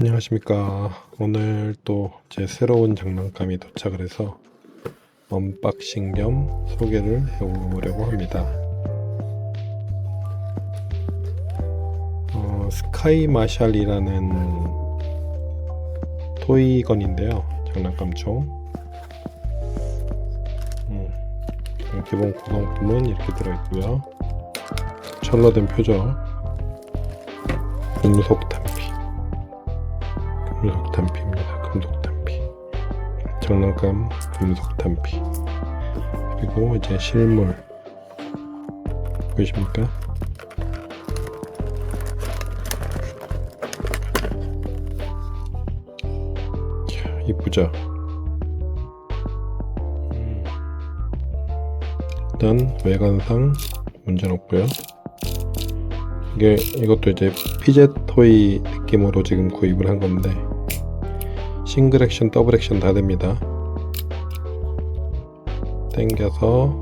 안녕하십니까. 오늘 또 제 새로운 장난감이 도착을 해서 언박싱 겸 소개를 해보려고 합니다. 어, 스카이 마샬이라는 토이건인데요. 장난감 총. 음, 기본 구성품은 이렇게 들어있고요. 철로된 표죠. 금속. 금속 탄피입니다. 금속 탄피. 장난감 금속 탄피. 그리고 이제 실물 보이십니까? 이야, 이쁘죠? 음. 일단 외관상 문제는 없고요. 이게 이것도 이제 피젯 토이 느낌으로 지금 구입을 한 건데 싱글 액션, 더블 액션 다 됩니다. 당겨서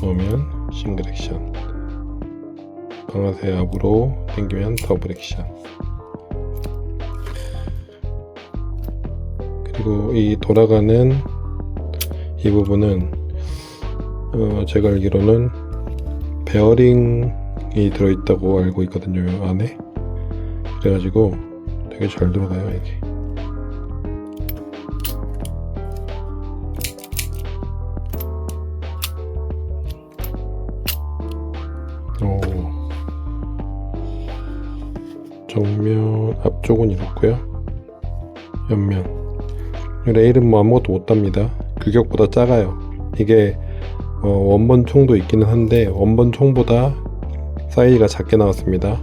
놓으면 싱글 액션, 방아쇠 압으로 당기면 더블 액션. 그리고 이 돌아가는 이 부분은 어, 제가 알기로는 베어링 이 들어있다고 알고 있거든요 이 안에. 그래가지고 되게 잘 들어가요 이게. 오. 정면 앞쪽은 이렇고요. 옆면. 레일은 뭐 아무것도 못 답니다. 규격보다 작아요. 이게 어, 원본 총도 있기는 한데 원본 총보다 사이즈가 작게 나왔습니다.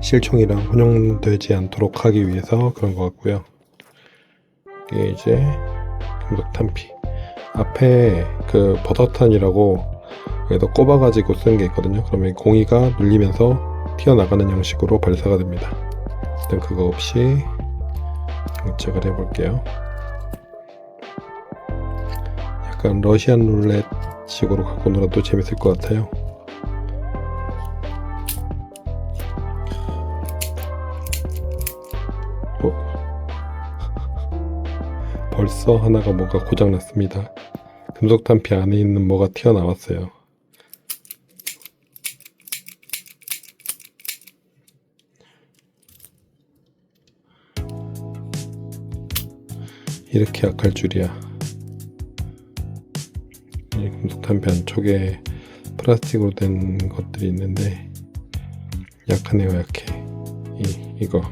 실총이랑 혼용되지 않도록 하기 위해서 그런 것 같고요. 이게 이제 금속 탄피 앞에 그 버섯탄이라고 여기다 꼽아가지고 쓰는 게 있거든요. 그러면 공이가 눌리면서 튀어나가는 형식으로 발사가 됩니다. 일단 그거 없이 장착을 해볼게요. 약간 러시안 룰렛 식으로 갖고 놀아도 재밌을 것 같아요. 벌써 하나가 뭐가 고장 났습니다. 금속 탄피 안에 있는 뭐가 튀어나왔어요. 이렇게 약할 줄이야. 이 금속 탄피 안쪽에 플라스틱으로 된 것들이 있는데 약하네요 약해 이 이거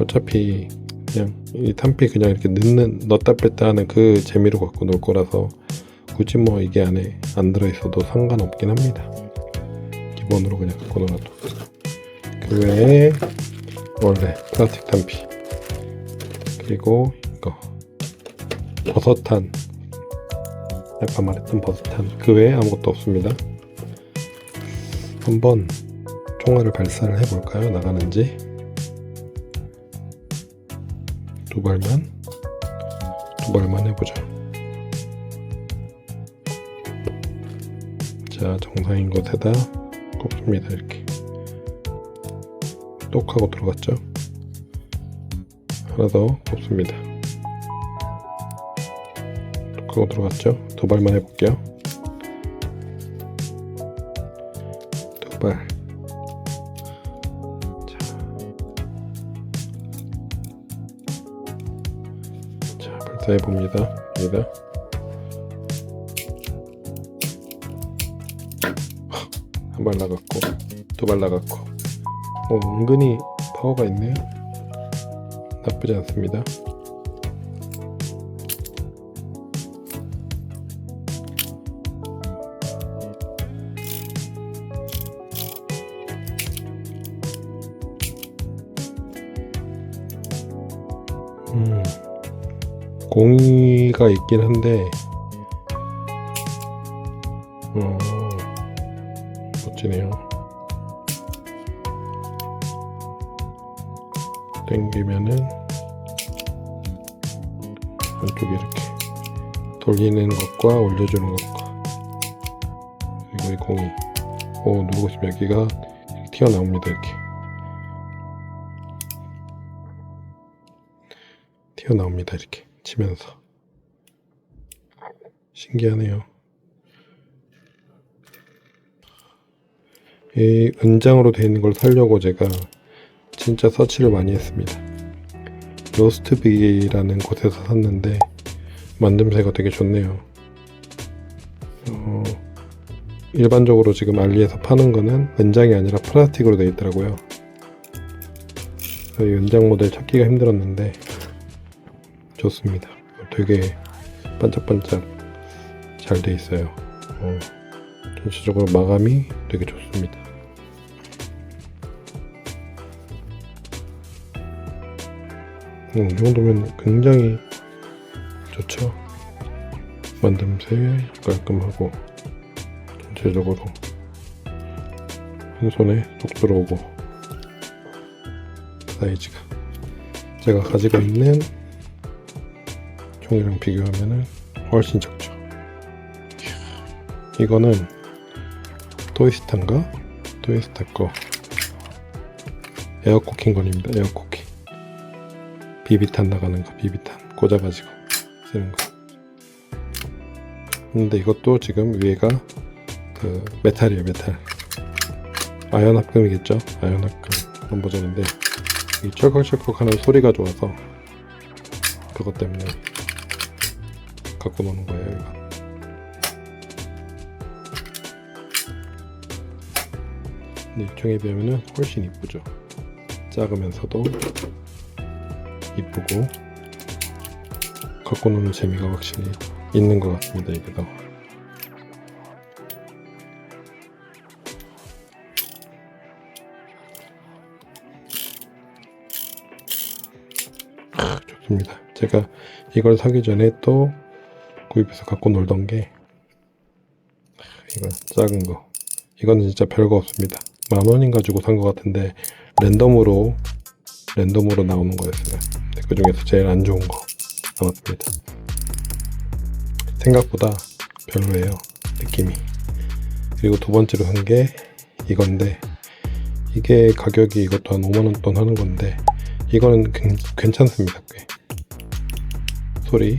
어차피 그냥 이 탄피 그냥 이렇게 넣는 넣다 뺐다 하는 그 재미로 갖고 놀 거라서 굳이 뭐 이게 안에 안 들어 있어도 상관없긴 합니다. 기본으로 그냥 갖고 놀아도. 그 외에 원래 플라스틱 탄피. 그리고 이거 버섯탄. 아까 말했던 버스탄. 그 외에 아무것도 없습니다. 한번 총알을 발사를 해볼까요? 나가는지 두 발만 두 발만 해보자. 자 정상인 곳에다 꼽습니다 이렇게 똑 하고 들어갔죠? 하나 더 꼽습니다. 그거 들어갔죠? 두 발만 해볼게요. 자, 자 발사해 봅니다. 여기다. 한 발 나갔고, 두 발 나갔고. 어, 은근히 파워가 있네요. 나쁘지 않습니다. 음, 공이가 있긴 한데, 어, 멋지네요. 당기면은, 안쪽에 이렇게 돌리는 것과 올려주는 것과, 그리고 이 공이, 오, 누르고 있으면 여기가 튀어나옵니다, 이렇게. 튀어나옵니다. 이렇게 치면서. 신기하네요. 이 은장으로 되어 있는 걸 사려고 제가 진짜 서치를 많이 했습니다. 로스트빅이라는 곳에서 샀는데 만듦새가 되게 좋네요. 어, 일반적으로 지금 알리에서 파는 거는 은장이 아니라 플라스틱으로 되어 있더라고요. 이 은장 모델 찾기가 힘들었는데 좋습니다. 되게 반짝반짝 잘 돼 있어요. 어, 전체적으로 마감이 되게 좋습니다. 음, 이 정도면 굉장히 좋죠. 만듦새 깔끔하고 전체적으로 한 손에 쏙 들어오고 사이즈가 제가 가지고 있는 총이랑 비교하면은 훨씬 적죠. 이거는 토이스타인가? 토이스타 거 에어코킹 건입니다. 에어코킹 비비탄 나가는 거 비비탄 꽂아가지고 쓰는 거. 근데 이것도 지금 위에가 그 메탈이에요 메탈. 아연 합금이겠죠? 아연 합금 그런 버전인데 이 철컥철컥 하는 소리가 좋아서 그것 때문에 갖고 노는 거예요 이거. 근데 이쪽에 비하면은 훨씬 이쁘죠. 작으면서도 이쁘고 갖고 노는 재미가 확실히 있는 것 같습니다 이게 더. 아, 좋습니다. 제가 이걸 사기 전에 또 구입해서 갖고 놀던 게 이거 작은 거. 이거는 진짜 별거 없습니다. 만 원인가 주고 산 것 같은데 랜덤으로 랜덤으로 나오는 거였어요. 그 중에서 제일 안 좋은 거 나왔습니다. 생각보다 별로예요. 느낌이. 그리고 두 번째로 산 게 이건데 이게 가격이 이것도 한 5만 원 돈 하는 건데 이거는 괜- 괜찮습니다. 꽤 소리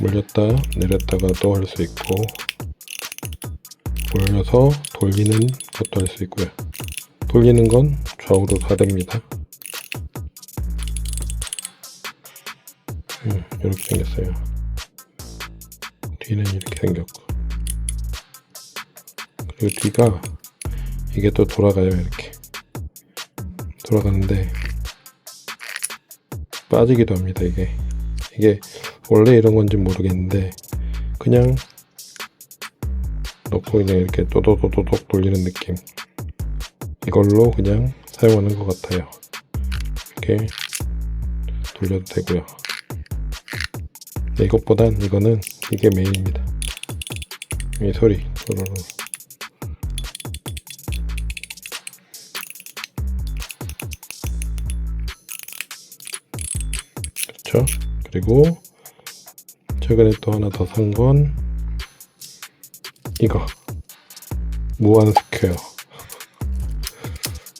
물렸다 내렸다가 또 할 수 있고 올려서 돌리는 것도 할 수 있고요. 돌리는 건 좌우로 다 됩니다. 음, 이렇게 생겼어요. 뒤는 이렇게 생겼고 그리고 뒤가 이게 또 돌아가요 이렇게 돌아가는데 빠지기도 합니다 이게 이게 원래 이런 건지 모르겠는데 그냥 넣고 그냥 이렇게 또도도도독 돌리는 느낌. 이걸로 그냥 사용하는 것 같아요. 이렇게 돌려도 되고요. 근데 이것보단 이거는 이게 메인입니다. 이 소리 소로로. 그렇죠 그리고 최근에 또 하나 더 산 건 이거. 무한 스퀘어.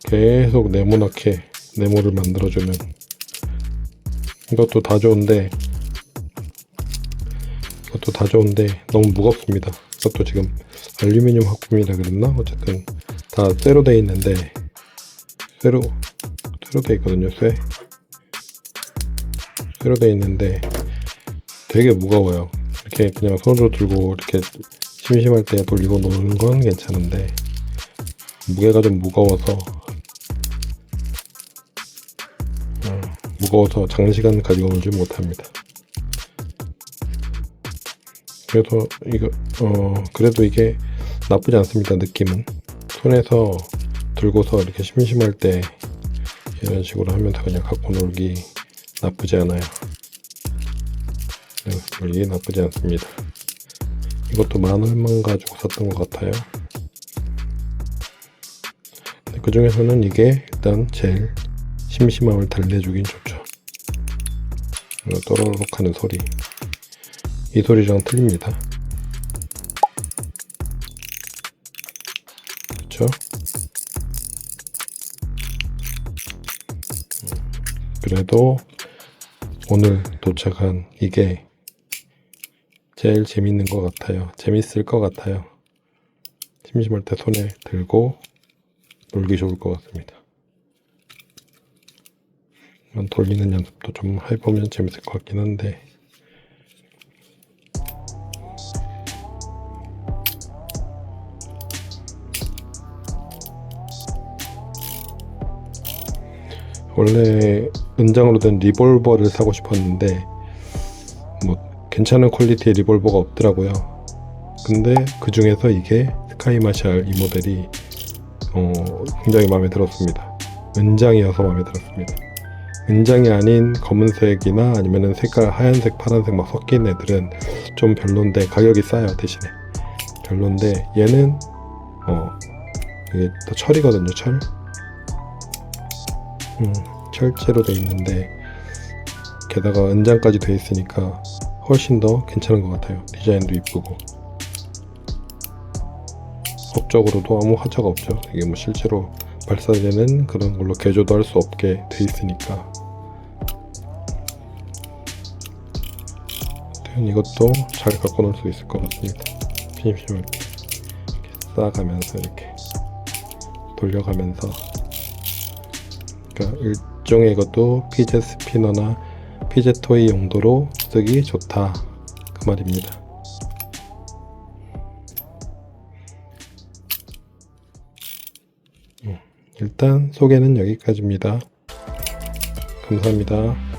계속 네모나게 네모를 만들어주는 이것도 다 좋은데 이것도 다 좋은데 너무 무겁습니다. 이것도 지금 알루미늄 합금이라 그랬나? 어쨌든 다 쇠로 돼 있는데 쇠로 쇠로 돼 있거든요 쇠. 쇠로 돼 있는데 되게 무거워요. 이렇게 그냥 손으로 들고 이렇게 심심할 때 돌리고 노는 건 괜찮은데 무게가 좀 무거워서 어, 무거워서 장시간 가지고 놀지 못합니다. 그래서 이거 어 그래도 이게 나쁘지 않습니다. 느낌은 손에서 들고서 이렇게 심심할 때 이런 식으로 하면서 그냥 갖고 놀기 나쁘지 않아요. 네, 이게 나쁘지 않습니다. 이것도 만 원만 가지고 샀던 것 같아요. 그 중에서는 이게 일단 제일 심심함을 달래주긴 좋죠. 또로록 하는 소리. 이 소리랑 틀립니다. 그쵸? 그래도 오늘 도착한 이게 제일 재밌는 것 같아요. 재밌을 것 같아요. 심심할 때 손에 들고 놀기 좋을 것 같습니다. 돌리는 연습도 좀 해보면 재밌을 것 같긴 한데 원래 은장으로 된 리볼버를 사고 싶었는데 뭐 괜찮은 퀄리티의 리볼버가 없더라고요. 근데 그 중에서 이게 스카이 마샬 이 모델이 어, 굉장히 마음에 들었습니다. 은장이어서 마음에 들었습니다. 은장이 아닌 검은색이나 아니면은 색깔 하얀색, 파란색 막 섞인 애들은 좀 별론데 가격이 싸요 대신에 별론데 얘는 어 이게 또 철이거든요 철. 음, 철제로 돼 있는데 게다가 은장까지 돼 있으니까 훨씬 더 괜찮은 것 같아요. 디자인도 이쁘고 법적으로도 아무 하자가 없죠. 이게 뭐 실제로 발사되는 그런 걸로 개조도 할 수 없게 돼 있으니까. 이것도 잘 갖고 놀 수 있을 것 같습니다. 이렇게 쌓아가면서 이렇게 돌려가면서 그러니까 일종의 이것도 피제 스피너나 피제 토이 용도로 쓰기 좋다 그 말입니다. 음, 일단 소개는 여기까지입니다. 감사합니다.